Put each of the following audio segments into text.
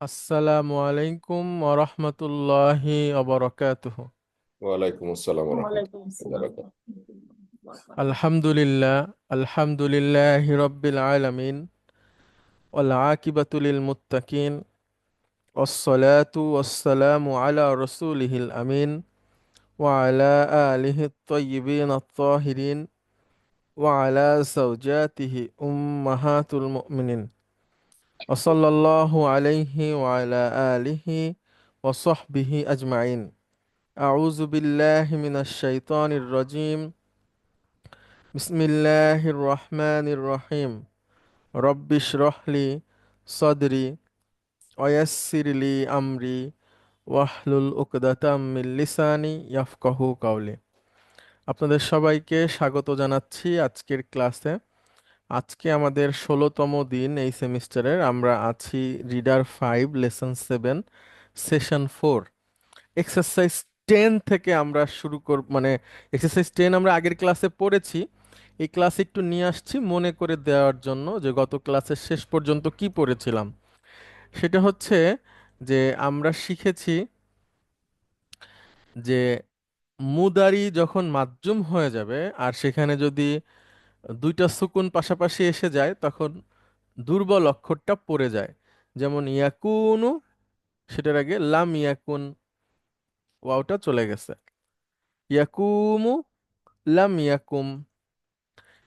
আসসালামু আলাইকুম ওরহমতুল্লাহি অবরকাতুহ ওয়ালাইকুম আসসালাম ওয়ালাইকুম রহমতুল্লাহ আসসালাম আলহামদুলিল্লাহ আলহামদুলিল্লাহি রব্বিল আলামিন ওয়াল আকিবাতু লিল মুত্তাকিন والصلاة والسلام على رسوله الأمين وعلى آله الطيبين الطاهرين وعلى زوجاته أمهات المؤمنين وصلى الله عليه وعلى آله وصحبه أجمعين أعوذ بالله من الشيطان الرجيم بسم الله الرحمن الرحيم رب اشرح لي صدري ويسر لي أمري واحلل عقدة من লিসানি ইয়াফকাহু কাওলি আপনাদের সবাইকে স্বাগত জানাচ্ছি আজকের ক্লাসে আজকে আমাদের ষোলোতম দিন এই সেমিস্টারের। আমরা আছি reader five, lesson seven, session four. Exercise ten থেকে আমরা শুরু কর মানে এক্সারসাইজ টেন আমরা আগের ক্লাসে পড়েছি। এই ক্লাসে একটু নিয়ে আসছি মনে করে দেওয়ার জন্য যে গত ক্লাসের শেষ পর্যন্ত কি পড়েছিলাম। সেটা হচ্ছে যে আমরা শিখেছি যে মুদারি যখন মাজ্জুম হয়ে যাবে, আর সেখানে যদি দুইটা সুকুন পাশাপাশি এসে যায়, তখন দুর্বল অক্ষরটা পড়ে যায়। যেমন, ইয়াকুনু, সেটার আগে লাম ইয়াকুন, ওয়াওটা চলে গেছে। ইয়াকুমু, লাম ইয়াকুম।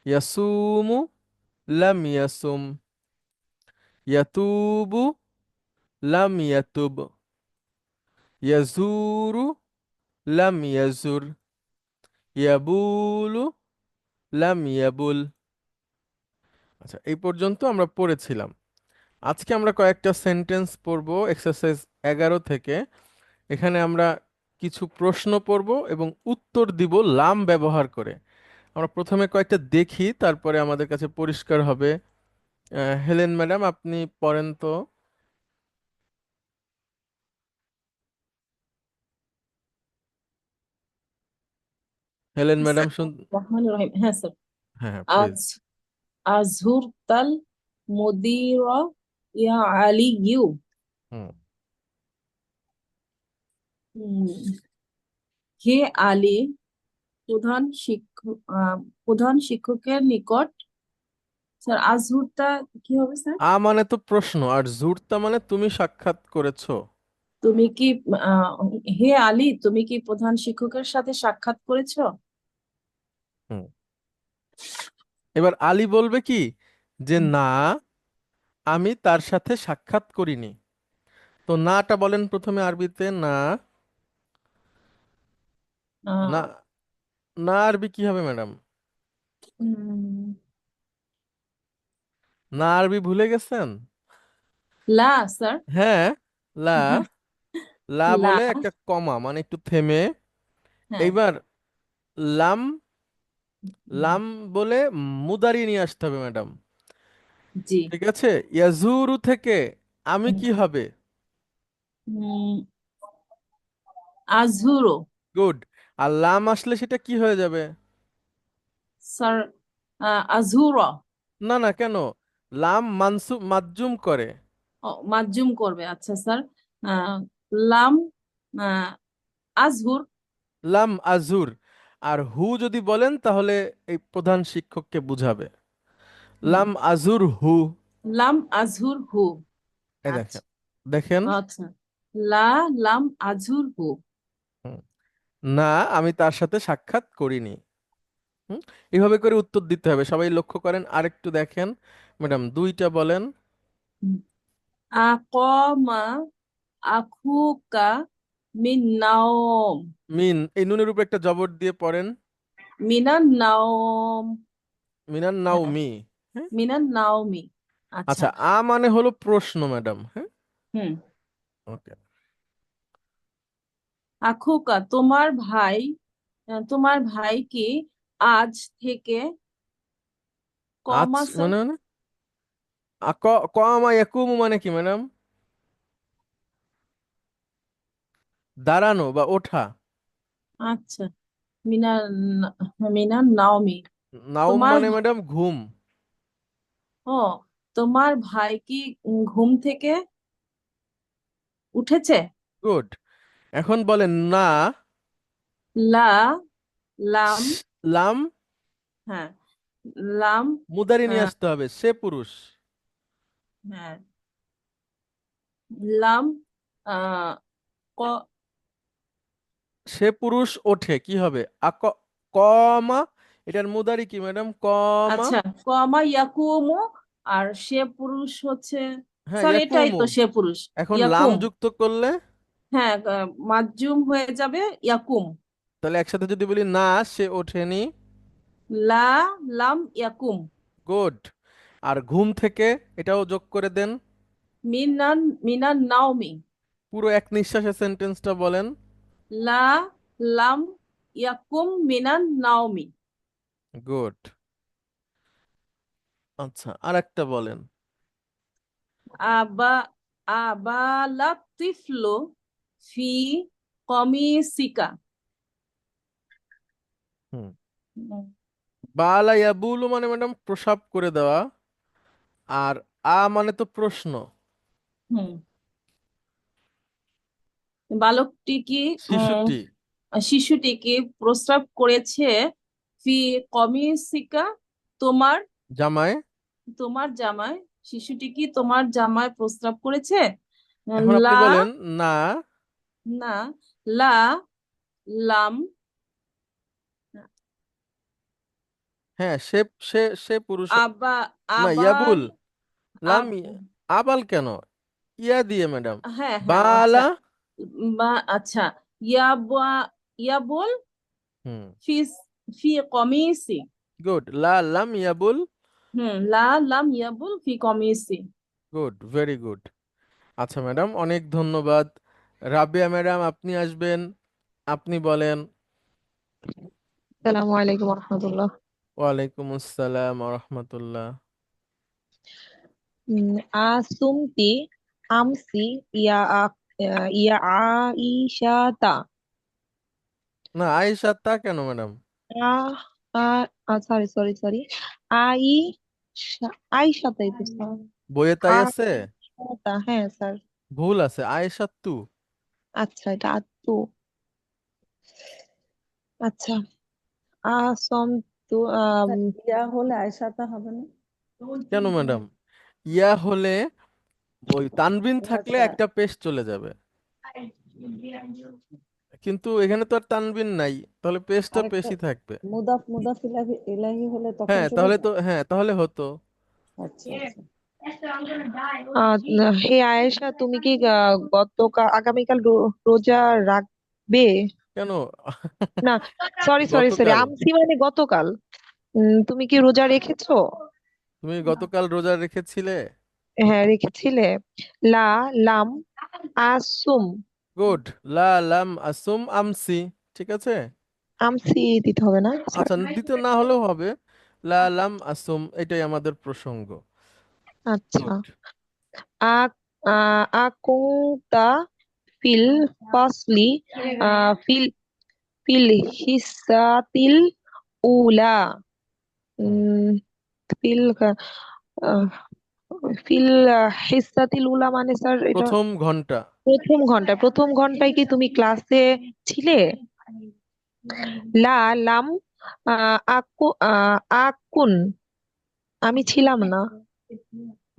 ইয়াসুমু, লাম ইয়াসুম। ইয়াতুবু, লাম ইয়াতুব। ইয়াজুরু, লাম ইয়াজুর। ইয়াবুলু লাম ইয়াবুল। আচ্ছা এই পর্যন্ত আমরা পড়েছিলাম। আজকে আমরা কয়েকটা সেন্টেন্স পড়ব এক্সারসাইজ এগারো থেকে। এখানে আমরা কিছু প্রশ্ন পড়ব এবং উত্তর দিব লাম ব্যবহার করে। আমরা প্রথমে কয়েকটা দেখি, তারপরে আমাদের কাছে পরিষ্কার হবে। হেলেন ম্যাডাম, আপনি পড়েন তো। হেলেন ম্যাডাম শুন রহমান রহিম। হ্যাঁ স্যার। হ্যাঁ হ্যাঁ আজ আজহুরতাল মুদিরা ইয়া হুম। হুম, হে আলী প্রধান শিক্ষক প্রধান শিক্ষকের নিকট স্যার আজহুরতা কি হবে স্যার? আ মানে তো প্রশ্ন আর জুরতা মানে তুমি সাক্ষাৎ করেছ। তুমি কি হে আলী তুমি কি প্রধান শিক্ষকের সাথে সাক্ষাৎ করেছ? এবার আলী বলবে কি? যে না আমি তার সাথে সাক্ষাৎ করিনি। তো নাটা বলেন প্রথমে আরবিতে না। না। না আরবি কি হবে ম্যাডাম? না আরবি ভুলে গেছেন? লা স্যার। হ্যাঁ লা। লা বলে একটা কমা মানে একটু থেমে। হ্যাঁ। এইবার লাম লাম বলে মুদারি নিয়ে আসতে হবে ম্যাডাম। জি। ঠিক আছে? ইয়াজুরু থেকে আমি কি হবে? গুড। আর লাম আসলে সেটা কি হয়ে যাবে? স্যার আহ, আজহুরা। না না কেন? লাম মানসুব মাজজুম করে। ও মাজজুম করবে আচ্ছা স্যার। লাম আজহুর। লাম আজুর আর হু যদি বলেন তাহলে এই প্রধান শিক্ষককে বুঝাবে। লাম আজুর হু। লাম আজহুর হু। এই আচ্ছা। দেখেন। দেখেন আচ্ছা। লা লাম আজহুর হু। না আমি তার সাথে সাক্ষাৎ করিনি। হুম? এইভাবে করে উত্তর দিতে হবে। সবাই লক্ষ্য করেন আরেকটু দেখেন। ম্যাডাম দুইটা বলেন। আকমা আখুকা মিন নাওম। মিন এই নুনের উপর একটা জবর দিয়ে পড়েন। মিনান নাওম। মিনান নাওমি হ্যাঁ? মিনান নাওমি আচ্ছা। আচ্ছা আ মানে হলো প্রশ্ন ম্যাডাম হ্যাঁ? হুম। ওকে। আখুকা তোমার ভাই তোমার ভাই কি আজ থেকে আজ কমা মানে মানে? আ, ক কমা ইয়াকুমু মানে কি ম্যাডাম? দাঁড়ানো বা ওঠা। আচ্ছা মিনান মিনান নাওমি। নাওম তোমার মানে ম্যাডাম ঘুম। ও তোমার ভাই কি ঘুম থেকে উঠেছে? গুড। এখন বলেন না। লা লাম। লাম? হ্যাঁ লাম। মুদারি নিয়ে আসতে হবে সে পুরুষ। হ্যাঁ। লাম আহ, ক সে পুরুষ ওঠে কি হবে? আক কমা এটার মুদারি কি ম্যাডাম কমা আচ্ছা কমা ইয়াকুমু আর সে পুরুষ হচ্ছে হ্যাঁ স্যার এটাই ইয়াকুমু। তো সে পুরুষ এখন লাম ইয়াকুম যুক্ত করলে? হ্যাঁ আহ, মাজজুম হয়ে যাবে ইয়াকুম। তাহলে একসাথে যদি বলি না সে ওঠেনি। লা লাম ইয়াকুম। গুড। আর ঘুম থেকে এটাও যোগ করে দেন। মিনান মিনান নাওমি। পুরো এক নিঃশ্বাসে সেন্টেন্সটা বলেন। লা লাম ইয়াকুম মিনান নাওমি। গুড। আচ্ছা আর একটা বলেন। আবা আবালা তিফলু ফি কমিসিকা। হুম, বালা ইয়াবুলু মানে ম্যাডাম প্রসাব করে দেওয়া আর আ মানে তো প্রশ্ন। হুম। বালকটি কি শিশুটি। শিশুটি কি প্রস্রাব করেছে ফি কমিসিকা তোমার জামায়। তোমার জামায় শিশুটি কি তোমার জামায় প্রস্রাব করেছে? এখন আপনি লা বলেন না। না লা লাম। হ্যাঁ সে সে সে পুরুষ আবা না আবাল ইয়াবুল। লাম আবাল কেন? ইয়া দিয়ে ম্যাডাম। হ্যাঁ হ্যাঁ আচ্ছা। বালা বা আচ্ছা ইয়াবা ইয়াবুল হুম। ফি ফি কমিসি। গুড লা লাম ইয়াবুল হুম লা লাম ইয়াবুল ফি কমিসি। Good very good. আচ্ছা ম্যাডাম অনেক ধন্যবাদ। রাবিয়া ম্যাডাম আপনি আসবেন আপনি বলেন। আসসালামু আলাইকুম রহমতুল্লাহ। ওয়ালাইকুম আসসালাম রহমতুল্লাহ। আসুমতি আমসি ইয়া ইয়া আইশাতা না আয়েশা তা কেন madam? Uh sorry sorry sorry I আইশাতাই তো স্যার বইয়ে তাই আছে? আইশাতা হ্যাঁ স্যার। ভুল আছে আয়েশা তু। আচ্ছা এটা আত্তু আচ্ছা আসম তু ইয়া হলে আয়সাটা হবে না। কেন ম্যাডাম? ইয়া হলে ওই তানবিন থাকলে আচ্ছা একটা পেশ চলে যাবে। কিন্তু এখানে তো আর তানবিন নাই তাহলে পেশটা আরেকটা পেশই থাকবে। মুদাফ মুদাফ ইলাহি ইলাহি হলে তখন হ্যাঁ চলে তাহলে তো হ্যাঁ তাহলে হতো। আচ্ছা আচ্ছা। আহ, হে আয়েশা তুমি কি আহ, গতকাল আগামীকাল রো- রোজা রাখবে? কেন? না সরি সরি সরি গতকাল। আমসি মানে গতকাল। উম, তুমি কি রোজা রেখেছো? তুমি গতকাল রোজা রেখেছিলে? হ্যাঁ রেখেছিলে। লা লাম আসুম। গুড। লা লাম আসুম আমসি ঠিক আছে? আমসি দিতে হবে না? আচ্ছা দ্বিতীয় না হলেও হবে। লা লাম আসুম এটাই আমাদের প্রসঙ্গ। আচ্ছা। গুড। আ আ- আকুংতা ফিল ফাসলি ফিল ফিল হিসাতিল উলা। ফিল ফিল হিসাতিল উলা মানে স্যার এটা প্রথম ঘণ্টা। প্রথম ঘন্টায় প্রথম ঘন্টায় কি তুমি ক্লাসে ছিলে? লা লাম আকু আকুন। আমি ছিলাম না।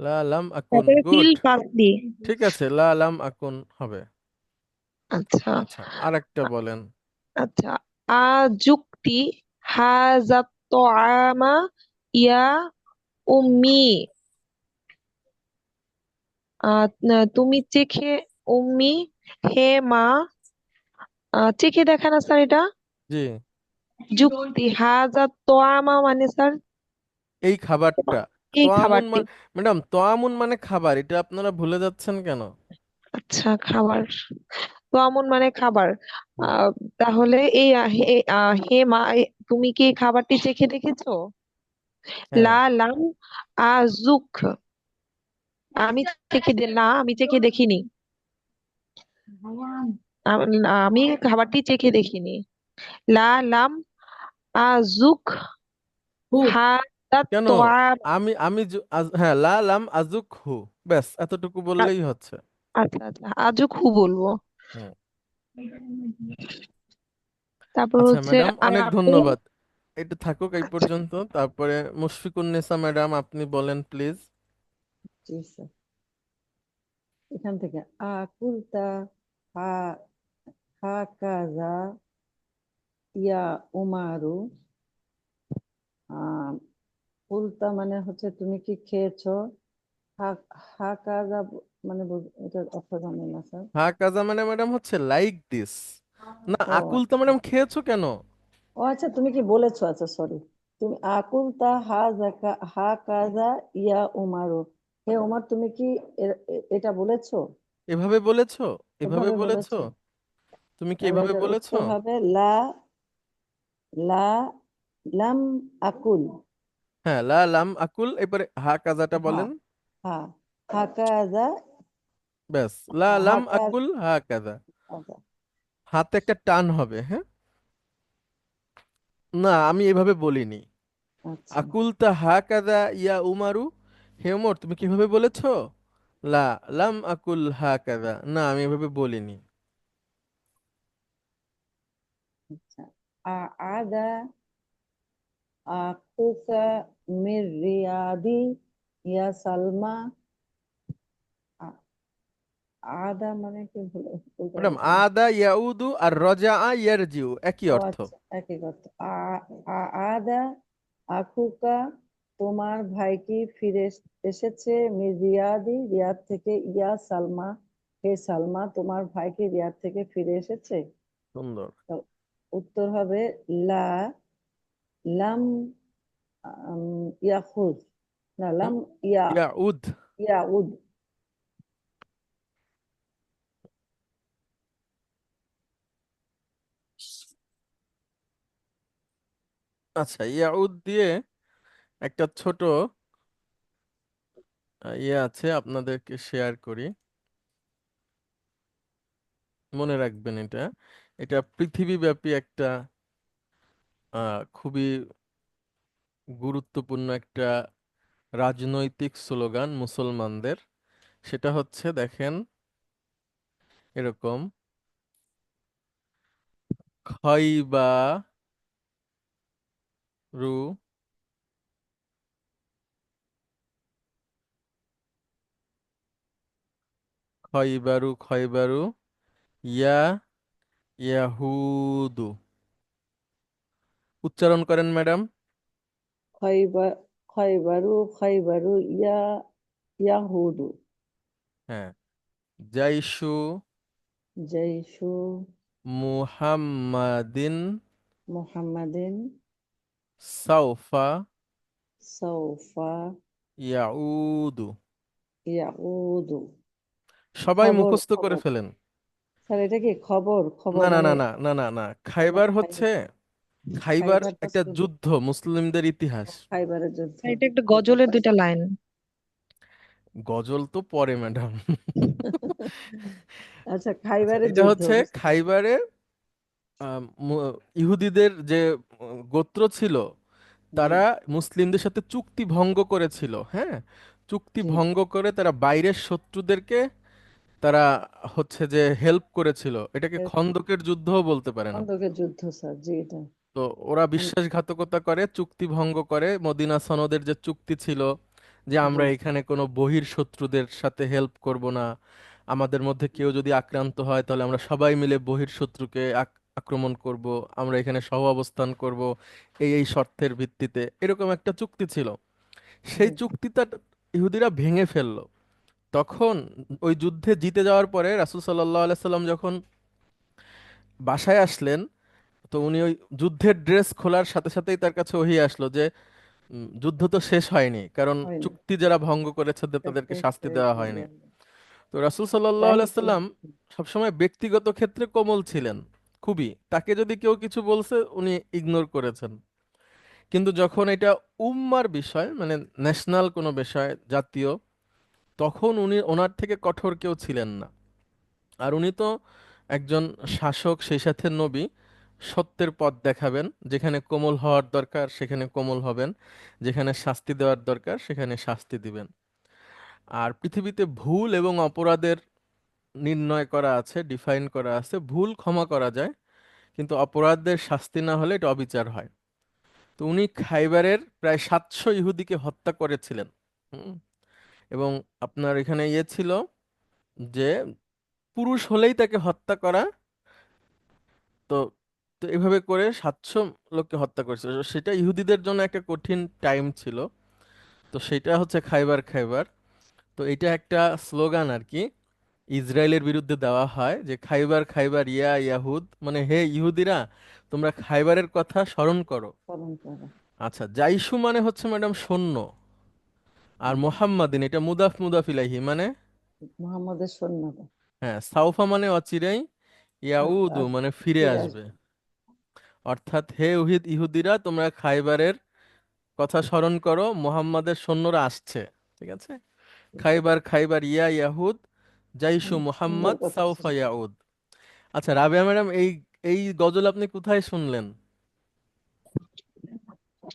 লা লাম আকুন তারপরে গুড। ফিল ঠিক আছে লা লাম আকুন হবে। আচ্ছা। আচ্ছা আর একটা বলেন। আচ্ছা আযুক্তি হাযা তাআমা ইয়া উম্মি তুমি চেখে উম্মি হে মা চেখে দেখা না স্যার এটা? জি। যুক্তি হাযা তাআমা মানে স্যার? এই খাবারটা। এই তোয়ামুন খাবারটি। মানে ম্যাডাম তোয়ামুন মানে খাবার এটা আপনারা ভুলে যাচ্ছেন কেন? আচ্ছা খাবার। তাআমুন মানে খাবার। আহ, তাহলে এই আহ, হে আহ, হে মা এ- তুমি কি এই খাবারটি চেখে দেখেছ? হ্যাঁ। লা লাম আযুক। আমি চেখে না আমি চেখে দেখিনি। আমি খাবারটি চেখে দেখিনি। লা লাম হু। হাদা কেন? আমি আমি হ্যাঁ লা লাম আজুক হু। ব্যাস এতটুকু বললেই হচ্ছে। আচ্ছা আচ্ছা আজও খু বলব। হুম তারপর আচ্ছা হচ্ছে অনেক ধন্যবাদ। এটা থাকুক এই পর্যন্ত। তারপরে মুশফিকুন্নেসা ম্যাডাম আপনি বলেন প্লিজ। স্যার এখান থেকে আকুলতা হা হাকাজা ইয়া উমারু কুলতা মানে হচ্ছে তুমি কি খেয়েছো? হা- হাকাজা ব- মানে এটার অর্থ জানি না স্যার। হা কাজা মানে ম্যাডাম হচ্ছে লাইক দিস। না ও আকুল তো আচ্ছা। ম্যাডাম খেয়েছো কেন? ও আচ্ছা তুমি কি বলেছ? আচ্ছা সরি তুমি আকুলতা হা জাকা হা কাজা ইয়া উমারু। হে উমার তুমি কি এ- এ- এটা বলেছ? এভাবে বলেছ? এভাবে এভাবে বলেছ? বলেছ। তুমি কি তাহলে এভাবে এটার বলেছ? উত্তর হবে লা লা লাম আকুল। হ্যাঁ লা লাম আকুল এবারে হা কাজাটা হা বলেন। হা হাকাজা ব্যাস লা লাম হাকাজ আকুল হা কাজা। আচ্ছা। হাতে একটা টান হবে হ্যাঁ? না আমি এভাবে বলিনি। আচ্ছা। আকুল তা হা কাজা ইয়া উমারু হে ওমর তুমি কীভাবে বলেছ? লা লাম আকুল হা কাজা না আমি এভাবে বলিনি। আচ্ছা আদা আকুকা মির রিয়াদি ইয়া সালমা। আদা মানে কি বলতে ম্যাডাম আদা ইয়াউদু আর রজা ইয়ারজিউ একই অর্থ। আচ্ছা একই আ- আদা আকুকা তোমার ভাই কি ফিরে এসেছে মির রিয়াদ থেকে। ইয়া সালমা হে সালমা তোমার ভাই কি রিয়াদ থেকে ফিরে এসেছে? সুন্দর। উত্তর হবে লা লাম আম, ইয়াখুজ না লাম ইয়া। ইয়াউদ। ইয়াউদ। আচ্ছা ইয়াউদ দিয়ে একটা ছোট ইয়ে আছে আপনাদেরকে শেয়ার করি। মনে রাখবেন এটা। এটা পৃথিবীব্যাপী একটা খুবই গুরুত্বপূর্ণ একটা রাজনৈতিক স্লোগান মুসলমানদের। সেটা হচ্ছে, দেখেন, এরকম খয়বারু খয়বারু খয়বারু ইয়া ইয়াহুদু। উচ্চারণ করেন ম্যাডাম। খয়বার খয়বারু ইয়া ইয়াহুদু। হ্যাঁ। জাইশু। জাইশু। মুহাম্মাদিন। মুহাম্মাদিন। সাউফা সাউফা ইয়াউদু। ইয়াউদু। সবাই খবর মুখস্থ করে খবর। ফেলেন। স্যার এটা কি খবর? খবর না না না মানে না না না না। মানে খাইবার হচ্ছে খাইবার খাইবারটা একটা শুধু যুদ্ধ মুসলিমদের ইতিহাস। খাইবারের যুদ্ধ। এটা একটা গজলের দুইটা লাইন। গজল তো পরে ম্যাডাম। আচ্ছা আচ্ছা খাইবারের এটা যুদ্ধ। হচ্ছে বুঝতে খাইবারে আহ, মু- ইহুদিদের যে উম, গোত্র ছিল জি তারা মুসলিমদের সাথে চুক্তি ভঙ্গ করেছিল হ্যাঁ? চুক্তি জি। ভঙ্গ করে তারা বাইরের শত্রুদেরকে তারা হচ্ছে যে হেল্প করেছিল। এটাকে খন্দকের যুদ্ধও বলতে পারেন আপনি। খন্দকের যুদ্ধ স্যার জি এটা। তো ওরা বিশ্বাসঘাতকতা করে চুক্তি ভঙ্গ করে মদিনা সনদের যে চুক্তি ছিল যে আমরা জি এখানে কোনো বহির শত্রুদের সাথে হেল্প করব না আমাদের মধ্যে কেউ যদি আক্রান্ত হয় তাহলে আমরা সবাই মিলে বহির শত্রুকে আক- আক্রমণ করব আমরা এখানে সহ অবস্থান করব এই এই শর্তের ভিত্তিতে। এরকম একটা চুক্তি ছিল। সেই চুক্তিটা ইহুদিরা ভেঙে ফেলল। তখন ওই যুদ্ধে জিতে যাওয়ার পরে রাসূল সাল্লাল্লাহু আলাইহি সাল্লাম যখন বাসায় আসলেন তো উনি ওই যুদ্ধের ড্রেস খোলার সাথে সাথেই তার কাছে ওহী আসলো যে যুদ্ধ তো শেষ হয়নি কারণ চুক্তি যারা ভঙ্গ করেছে তাদেরকে শাস্তি দেওয়া হয়নি। তো রাসূল সাল্লাল্লাহু যাই আলাইহি হোক সাল্লাম সবসময় ব্যক্তিগত ক্ষেত্রে কোমল ছিলেন খুবই। তাকে যদি কেউ কিছু বলছে উনি ইগনোর করেছেন। কিন্তু যখন এটা উম্মার বিষয় মানে ন্যাশনাল কোনো বিষয় জাতীয় তখন উনি ওনার থেকে কঠোর কেউ ছিলেন না। আর উনি তো একজন শাসক, সেই সাথে নবী, সত্যের পথ দেখাবেন, যেখানে কোমল হওয়ার দরকার, সেখানে কোমল হবেন, যেখানে শাস্তি দেওয়ার দরকার, সেখানে শাস্তি দিবেন। আর পৃথিবীতে ভুল এবং অপরাধের নির্ণয় করা আছে ডিফাইন করা আছে, ভুল ক্ষমা করা যায়, কিন্তু অপরাধের শাস্তি না হলে এটা অবিচার হয়। তো উনি খাইবারের প্রায় সাতশো ইহুদিকে হত্যা করেছিলেন। হুম। এবং আপনার এখানে ইয়ে ছিল যে পুরুষ হলেই তাকে হত্যা করা। তো তো এভাবে করে সাতশো লোককে হত্যা করেছিল সেটা ইহুদিদের জন্য একটা কঠিন টাইম ছিল। তো সেটা হচ্ছে খাইবার খাইবার। তো এটা একটা স্লোগান আর কি ইসরায়েলের বিরুদ্ধে দেওয়া হয় যে খাইবার খাইবার ইয়া ইয়াহুদ মানে হে ইহুদিরা তোমরা খাইবারের কথা স্মরণ করো। আচ্ছা জাইশু মানে হচ্ছে ম্যাডাম সৈন্য। আর মোহাম্মদিন এটা মুদাফ মুদাফ ইলাইহি মানে? মুহাম্মাদের সৈন্যরা। হ্যাঁ সাউফা মানে অচিরেই ইয়াউদু মানে ফিরে আসবে। অর্থাৎ হে উহিদ ইহুদিরা তোমরা খাইবারের কথা স্মরণ করো মোহাম্মদের সৈন্যরা আসছে ঠিক আছে? খাইবার খাইবার ইয়া ইয়াহুদ জাইশু মুহাম্মদ সাউফা ইয়াউদ। আচ্ছা রাবিয়া ম্যাডাম এই এই গজল আপনি কোথায় শুনলেন?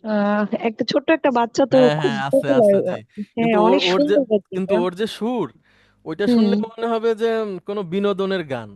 আহ একটা ছোট্ট একটা বাচ্চা তো হ্যাঁ খুব হ্যাঁ আছে পপুলার আছে হ্যাঁ কিন্তু ও- অনেক ওর যে সুন্দর কিন্তু বাচ্চাটা ওর যে সুর ওইটা হুম। শুনলে মনে হবে যে কোনো বিনোদনের গান।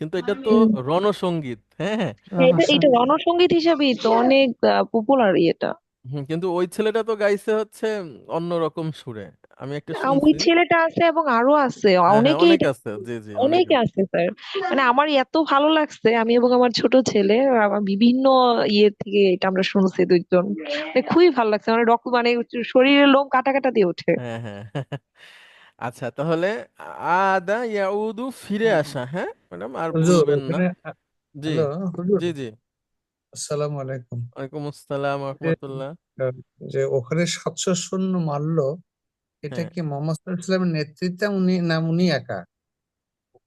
কিন্তু এটা তো হুম। রণসঙ্গীত হ্যাঁ হ্যাঁ। হ্যাঁ, এটা এটা রণসঙ্গীত হিসাবেই তো অনেক পপুলার এটা হুম, কিন্তু ওই ছেলেটা তো গাইছে হচ্ছে অন্যরকম সুরে। আমি একটা ওই শুনছি। ছেলেটা আছে এবং আরও আছে। হ্যাঁ হ্যাঁ অনেকেই অনেক এটা আছে। জি জি অনেক অনেকে আছে। আছে স্যার মানে আমার এত ভালো লাগছে আমি এবং আমার ছোট ছেলে আমার বিভিন্ন ইয়ে থেকে এটা আমরা শুনছি দুইজন। মানে খুবই ভালো লাগছে মানে রক্ত মানে শরীরের লোম কাটা কাটা দিয়ে ওঠে। হ্যাঁ হ্যাঁ আচ্ছা তাহলে আদা ইয়াউদু ফিরে আসা হ্যাঁ? ম্যাডাম আর হুজুর ভুলবেন না। ওখানে জি হ্যালো হুজুর। জি জি। আসসালামু আলাইকুম। ওয়ালাইকুম আসসালাম যে যে ওখানে সাতশো সৈন্য মারলো এটা হ্যাঁ। কি মোহাম্মদ সাল্লাল্লাহু আলাইহি নেতৃত্বে উনি না উনি একা?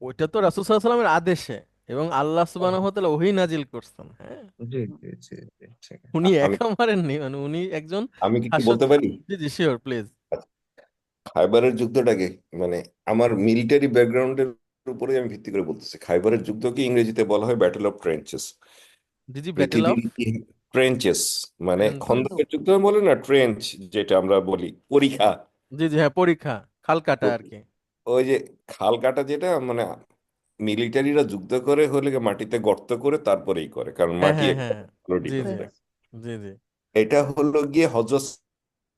ওইটা তো রাসূল সাল্লাল্লাহু আলাইহি ওয়াসাল্লামের আদেশে এবং আল্লাহ সুবহানাহু ওয়া তাআলা ওহী নাজিল করছেন হ্যাঁ। জি জি জি জি ঠিক আছে। উনি আমি একা মারেননি মানে উনি একজন আমি কি বলতে পারি? জি জি শিওর প্লিজ খাইবারের যুদ্ধটাকে মানে আমার মিলিটারি ব্যাকগ্রাউন্ডের উপরে আমি ভিত্তি করে বলতেছি। খাইবারের যুদ্ধকে ইংরেজিতে বলা হয় ব্যাটল অফ ট্রেঞ্চেস ট্রেঞ্চেস মানে ট্রেঞ্চেস খন্দকের যুদ্ধ বলে না ট্রেঞ্চ যেটা আমরা বলি পরিখা জি জি হ্যাঁ পরীক্ষা খাল কাটা আর কি ওই যে খাল কাটা যেটা মানে মিলিটারিরা যুদ্ধ করে হলে গিয়ে মাটিতে গর্ত করে তারপরেই করে কারণ হ্যাঁ মাটি হ্যাঁ একটা হ্যাঁ। ভালো জি জি জি জি। এটা হলো গিয়ে হযরত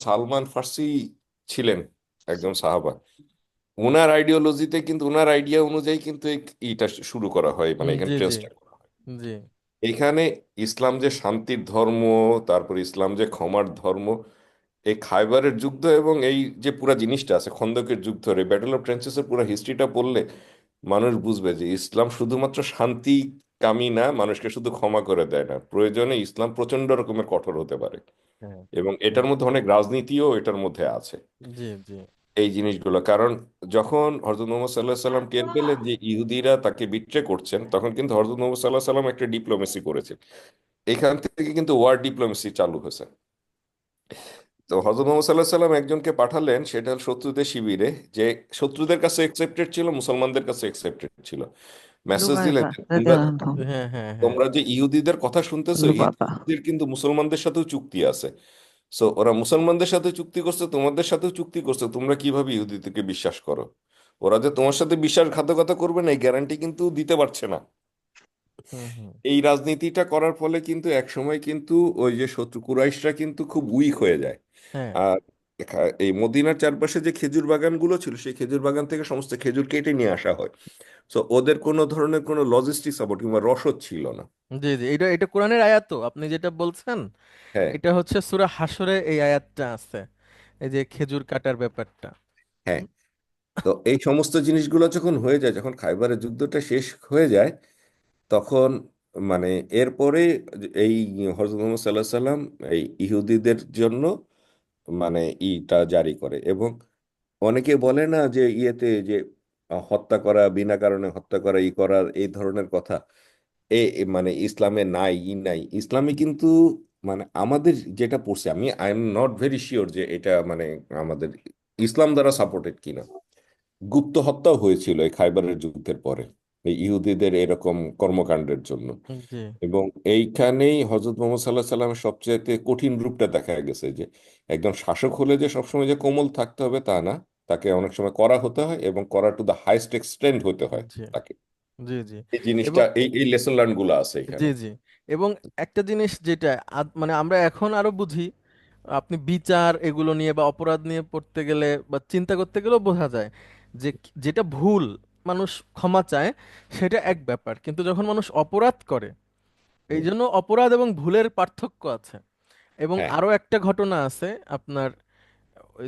সালমান ফার্সি ছিলেন একজন সাহাবা। ওনার আইডিওলজিতে কিন্তু ওনার আইডিয়া অনুযায়ী কিন্তু এই- এইটা শুরু করা হয় মানে হুম, এখানে জি জি। ট্রেসটা করা হয়। জি। এখানে ইসলাম যে শান্তির ধর্ম তারপর ইসলাম যে ক্ষমার ধর্ম এই খাইবারের যুদ্ধ এবং এই যে পুরা জিনিসটা আছে খন্দকের যুদ্ধ এই ব্যাটল অফ ট্রেন্চেসের পুরো হিস্ট্রিটা পড়লে মানুষ বুঝবে যে ইসলাম শুধুমাত্র শান্তি কামী না মানুষকে শুধু ক্ষমা করে দেয় না। প্রয়োজনে ইসলাম প্রচণ্ড রকমের কঠোর হতে পারে। হ্যাঁ। এবং এটার মধ্যে অনেক রাজনীতিও এটার মধ্যে আছে। জি জি। এই জিনিসগুলো। কারণ যখন হযরত মুহাম্মদ সাল্লাহ সাল্লাম টের পেলেন যে ইহুদিরা তাকে বিট্রে করছেন তখন কিন্তু হযরত মুহাম্মদ সাল্লাহ সাল্লাম একটা ডিপ্লোমেসি করেছেন। এখান থেকে কিন্তু ওয়ার ডিপ্লোমেসি চালু হয়েছে। তো হযরত মুহাম্মদ সাল্লাহ সাল্লাম একজনকে পাঠালেন সেটা হল শত্রুদের শিবিরে যে শত্রুদের কাছে একসেপ্টেড ছিল মুসলমানদের কাছে একসেপ্টেড ছিল। মেসেজ দিলেন তোমরা হ্যাঁ হ্যাঁ হ্যাঁ। তোমরা যে ইহুদিদের কথা শুনতেছো ইহুদিদের কিন্তু মুসলমানদের সাথেও চুক্তি আছে। সো ওরা মুসলমানদের সাথে চুক্তি করছে তোমাদের সাথেও চুক্তি করছে তোমরা কীভাবে ইহুদিদেরকে বিশ্বাস করো? ওরা যে তোমার সাথে বিশ্বাসঘাতকতা করবে না এই গ্যারান্টি কিন্তু দিতে পারছে না। এই রাজনীতিটা করার ফলে কিন্তু এক সময় কিন্তু ওই যে শত্রু কুরাইশরা কিন্তু খুব উইক হয়ে যায়। হ্যাঁ। আর এই মদিনার চারপাশে যে খেজুর বাগানগুলো ছিল সেই খেজুর বাগান থেকে সমস্ত খেজুর কেটে নিয়ে আসা হয়। সো ওদের কোনো ধরনের কোনো লজিস্টিক সাপোর্ট কিংবা রসদ ছিল না। জি জি এটা এটা কোরআনের আয়াত তো। আপনি যেটা বলছেন হ্যাঁ। এটা হচ্ছে সূরা হাসরে এই আয়াতটা আছে এই যে খেজুর কাটার ব্যাপারটা। হ্যাঁ। তো এই সমস্ত জিনিসগুলো যখন হয়ে যায় যখন খাইবারের যুদ্ধটা শেষ হয়ে যায় তখন মানে এরপরে এই হযরত মুহাম্মদ সাল্লাহ সাল্লাম এই ইহুদিদের জন্য মানে ইটা জারি করে। এবং অনেকে বলে না যে ইয়েতে যে হত্যা করা, বিনা কারণে হত্যা করা, ই করার এই ধরনের কথা। এ মানে ইসলামে নাই, ই নাই। ইসলামে কিন্তু মানে আমাদের যেটা পড়ছে, আমি I am not very sure যে এটা মানে আমাদের ইসলাম দ্বারা সাপোর্টেড কিনা। গুপ্ত হত্যাও হয়েছিল এই খাইবারের যুদ্ধের পরে। এই ইহুদিদের এরকম কর্মকাণ্ডের জন্য। জি। এবং এইখানেই হজরত মোহাম্মদ সাল্লাহ সাল্লামের সবচেয়ে কঠিন রূপটা দেখা গেছে যে একজন শাসক হলে যে সবসময় যে কোমল থাকতে হবে তা না তাকে অনেক সময় করা হতে হয় এবং করা টু দ্য হাইস্ট এক্সটেন্ট হতে হয় জি। তাকে। জি জি। এই জিনিসটা এবং এই এই লেসন লার্নগুলো আছে এখানে। জি জি। এবং একটা জিনিস যেটা আদ- মানে আমরা এখন আরও বুঝি আপনি বিচার এগুলো নিয়ে বা অপরাধ নিয়ে পড়তে গেলে বা চিন্তা করতে গেলেও বোঝা যায় যে কি- যেটা ভুল মানুষ ক্ষমা চায় সেটা এক ব্যাপার। কিন্তু যখন মানুষ অপরাধ করে এই জন্য অপরাধ এবং ভুলের পার্থক্য আছে। এবং হ্যাঁ। আরও একটা ঘটনা আছে আপনার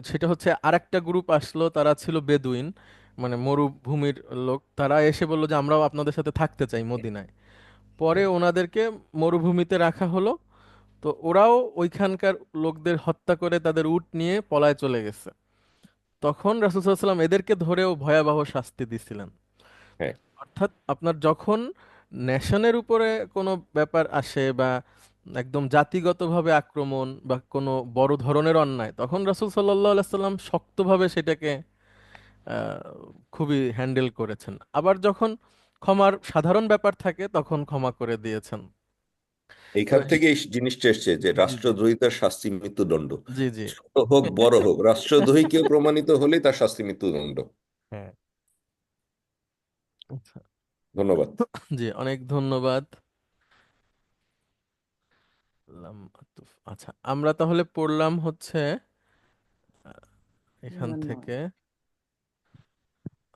সেটা হচ্ছে আরেকটা গ্রুপ আসলো তারা ছিল বেদুইন মানে মরুভূমির লোক। তারা এসে বলল যে আমরাও আপনাদের সাথে থাকতে চাই মদিনায়। পরে ওনাদেরকে মরুভূমিতে রাখা হলো। তো ওরাও ওইখানকার লোকদের হত্যা করে তাদের উট নিয়ে পলায় চলে গেছে। তখন রাসূল সাল্লাল্লাহু আলাইহি ওয়াসাল্লাম এদেরকে ধরেও ভয়াবহ শাস্তি দিছিলেন। হ্যাঁ। অর্থাৎ আপনার যখন নেশনের উপরে কোনো ব্যাপার আসে বা একদম জাতিগতভাবে আক্রমণ বা কোনো বড় ধরনের অন্যায় তখন রাসূল সাল্লাল্লাহু আলাইহি সাল্লাম শক্তভাবে সেটাকে খুবই হ্যান্ডেল করেছেন। আবার যখন ক্ষমার সাধারণ ব্যাপার থাকে তখন ক্ষমা করে দিয়েছেন। এইখান থেকে এই জিনিসটা এসছে যে রাষ্ট্রদ্রোহিতার শাস্তি মৃত্যুদণ্ড। জি জি। ছোট হোক বড় হোক রাষ্ট্রদ্রোহী কেউ প্রমাণিত হলে তার শাস্তি মৃত্যুদণ্ড। হ্যাঁ। আচ্ছা। ধন্যবাদ। জি অনেক ধন্যবাদ। আচ্ছা আমরা তাহলে পড়লাম হচ্ছে আহ, এখান থেকে।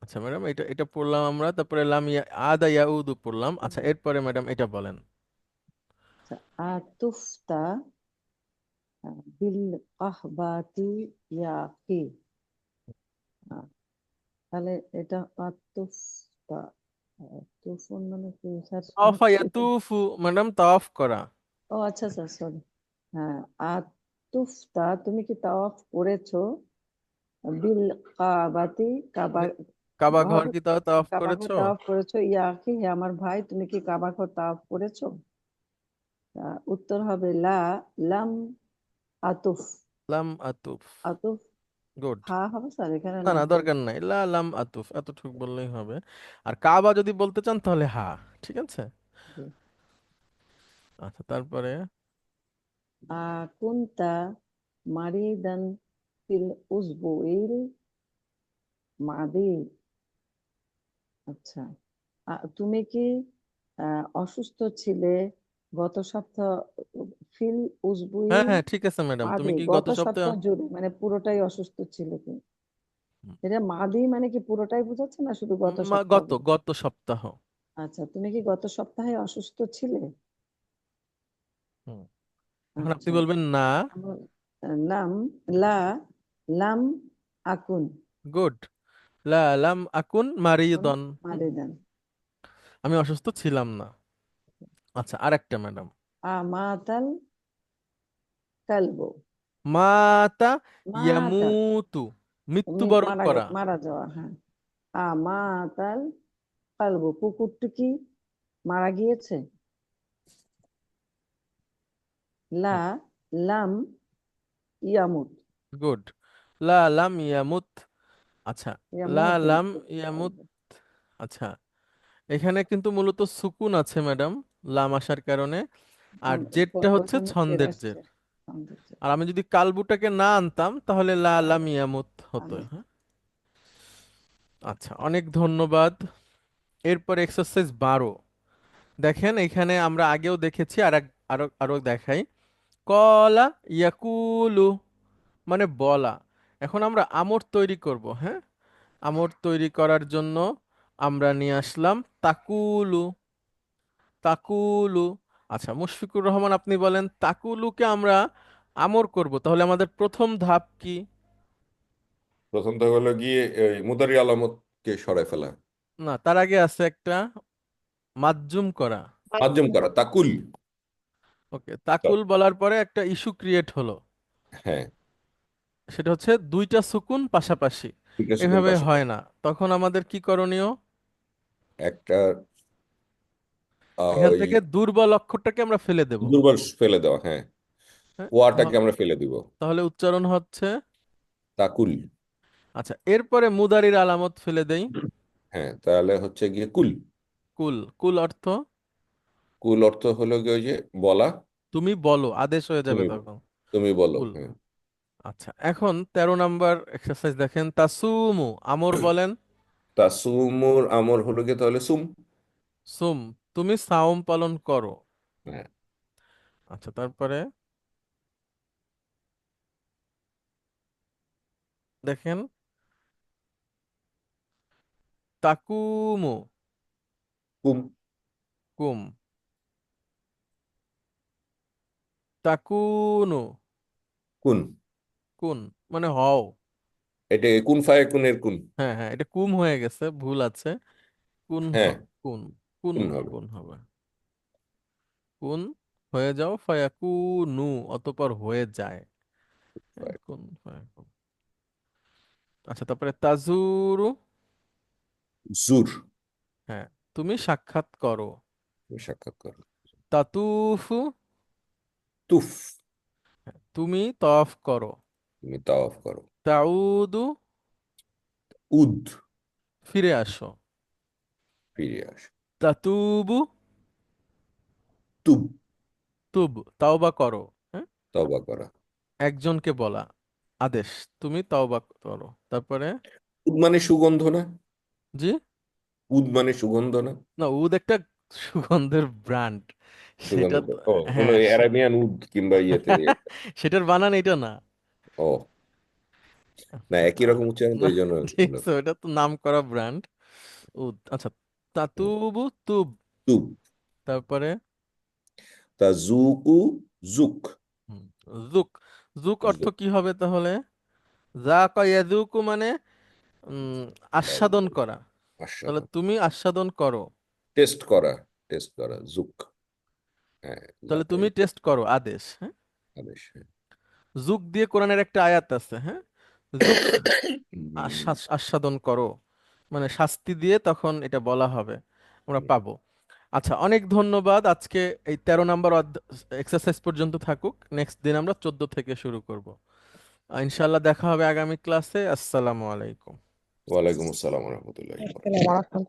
আচ্ছা ম্যাডাম এটা এটা পড়লাম আমরা তারপরে লাম ইয়া আদা ইয়াউদু পড়লাম। আচ্ছা এরপরে ম্যাডাম এটা বলেন। আতুফতা বিল কাহবাতি ইয়াকি আহ, তাহলে এটা আতুফতা আতুফুন মানে কি? স্যার এটা ইয়াতুফু ম্যাডাম তাওয়াফ করা। ও আচ্ছা স্যার সরি হ্যাঁ আতুফতা তুমি কি তাওয়াফ করেছ? বিল কাবাতি কাবা কাবা ঘর কি তাওয়াফ করেছ? তাওয়াফ করেছ? ইয়া কি হে আমার ভাই তুমি কি কাবা ঘর তাওয়াফ করেছ? উত্তর হবে লা লাম আতুফ। লাম আতুফ। আতুফ? গুড হা হবে স্যার এখানে না না দরকার নাই। লা লাম আতুফ এতটুকু বললেই হবে। আর কাবা যদি বলতে চান তাহলে হা ঠিক আছে? আচ্ছা তারপরে? মারিদান ফিল উসবুইল মাদি আচ্ছা। তুমি কি অসুস্থ ছিলে গত সপ্তাহ ফিল হ্যাঁ হ্যাঁ ঠিক আছে ম্যাডাম। তুমি মাদি কি গত গত সপ্তাহে সপ্তাহ জুড়ে মানে পুরোটাই অসুস্থ ছিলে কি? এটা মাদি মানে কি পুরোটাই বোঝাচ্ছে না শুধু গত মা- সপ্তাহ? গত গত সপ্তাহ। আচ্ছা তুমি কি গত সপ্তাহে অসুস্থ ছিলে? হুম। এখন আপনি আচ্ছা। বলবেন না। আমার লাম লা লাম আকুন। গুড। লা লাম আকুন মারিদন মারিদান আমি অসুস্থ ছিলাম না। আচ্ছা আরেকটা ম্যাডাম। আমাতাল কালবো। মাতা মাতা। ইয়ামুতু মৃত্যুবরণ করা। মারা যাওয়া হ্যাঁ। আমাতাল কালবো কুকুরটি কি মারা গিয়েছে? লা লাম ইয়ামুত। গুড। লা লাম ইয়ামুত আচ্ছা লা লাম ইয়ামুত আচ্ছা। এখানে কিন্তু মূলত সুকুন আছে ম্যাডাম। লাম আসার কারণে। আর জেরটা হচ্ছে ছন্দের জের। আর আমি যদি কালবুটাকে না আনতাম তাহলে লা লাম ইয়ামুত হতো আচ্ছা। হ্যাঁ? আচ্ছা অনেক ধন্যবাদ। এরপর এক্সারসাইজ বারো। দেখেন এখানে আমরা আগেও দেখেছি আর এক আরও আরও দেখাই। কলা ইয়াকুলু মানে বলা। এখন আমরা আমর তৈরি করব হ্যাঁ? আমর তৈরি করার জন্য আমরা নিয়ে আসলাম তাকুলু। তাকুলু। আচ্ছা মুশফিকুর রহমান আপনি বলেন তাকুলুকে আমরা আমর করব। তাহলে আমাদের প্রথম ধাপ কি? প্রথমটা হলো গিয়ে এই মুদারি আলামতকে সরায় ফেলা। না তার আগে আছে একটা মাজ্জুম করা। মাধ্যম করা তাকুল। ওকে তাকুল বলার পরে একটা ইস্যু ক্রিয়েট হলো। হ্যাঁ। সেটা হচ্ছে দুইটা সুকুন পাশাপাশি। ঠিক আছে এভাবে হয় না। তখন আমাদের কি করণীয়? একটা এখান ওই থেকে দুর্বল অক্ষরটাকে আমরা ফেলে দেব। দুর্বল ফেলে দেওয়া হ্যাঁ। হ্যাঁ, ওয়াটাকে তাহ- আমরা ফেলে দিব। তাহলে উচ্চারণ হচ্ছে তাকুল। আচ্ছা এরপরে মুদারির আলামত ফেলে দেই। হ্যাঁ তাহলে হচ্ছে গিয়ে কুল। কুল কুল অর্থ? কুল অর্থ হলো গিয়ে ওই যে বলা। তুমি বলো আদেশ হয়ে যাবে তুমি তখন। তুমি বলো কুল। হ্যাঁ। আচ্ছা এখন তেরো নাম্বার এক্সারসাইজ দেখেন। তাসুমু আমর বলেন। তাসুমুর আমর হলো গিয়ে তাহলে সুম। সুম। তুমি সাওম পালন করো। হ্যাঁ। আচ্ছা তারপরে? দেখেন। তাকুমু। কুম। কুম। তাকুনু। কুন। কুন মানে হও। এটা কুন ফায়াকুনের কুন। হ্যাঁ হ্যাঁ এটা কুম হয়ে গেছে ভুল আছে। কুন হ্যাঁ। কুন। কুন কুন হবে? কুন হবে? কুন হয়ে যাও ফায়াকুনু অতঃপর হয়ে যায়। হ্যাঁ, কুন ফায়াকুন আচ্ছা তারপরে তাজুরু। জুর। হ্যাঁ তুমি সাক্ষাৎ করো। তুমি সাক্ষাৎ করো। তাতুফু। তুফ। তুমি তওয়াফ করো। তুমি তাওয়াফ করো। তাউদু। উদ। ফিরে আসো। ফিরে আসো। তাতুবু তুব? তুব। তাওবা করো হ্যাঁ? তওবা করা। একজনকে বলা আদেশ তুমি তাওবা করো। তারপরে? উদ মানে সুগন্ধ না? জি? উদ মানে সুগন্ধ না? না উদ একটা সুগন্ধের ব্র্যান্ড। সেটা সুগন্ধ। তো ও হ্যাঁ কোনো সে- অ্যারাবিয়ান উদ কিংবা ইয়েতে। সেটার বানান এটা না। ও। না একই রকম উচ্চারণ তো না এই জন্য ঠিক বললাম। আছে এটা তো নাম করা ব্র্যান্ড। উদ আচ্ছা তাতুবু তুব তুব তারপরে তা জুকু জুক জুক অর্থ কি হবে তাহলে? যা ইয়াজুকু মানে আস্বাদন করা। তাহলে তুমি আস্বাদন করো। টেস্ট করা টেস্ট করা জুক। হ্যাঁ তাহলে তুমি টেস্ট করো আদেশ হ্যাঁ? আদেশ হ্যাঁ। জুক দিয়ে কোরআনের একটা আয়াত আছে হ্যাঁ? জুক আস্বাদন করো। মানে শাস্তি দিয়ে তখন এটা বলা হবে। আমরা পাবো। আচ্ছা অনেক ধন্যবাদ। আজকে এই তেরো নাম্বার এক্সারসাইজ পর্যন্ত থাকুক। নেক্সট দিন আমরা চোদ্দ থেকে শুরু করব। ইনশাল্লাহ দেখা হবে আগামী ক্লাসে আসসালামু আলাইকুম। ওয়ালাইকুম আসসালাম রহমতুল্লাহ আসসালামু আলাইকুম।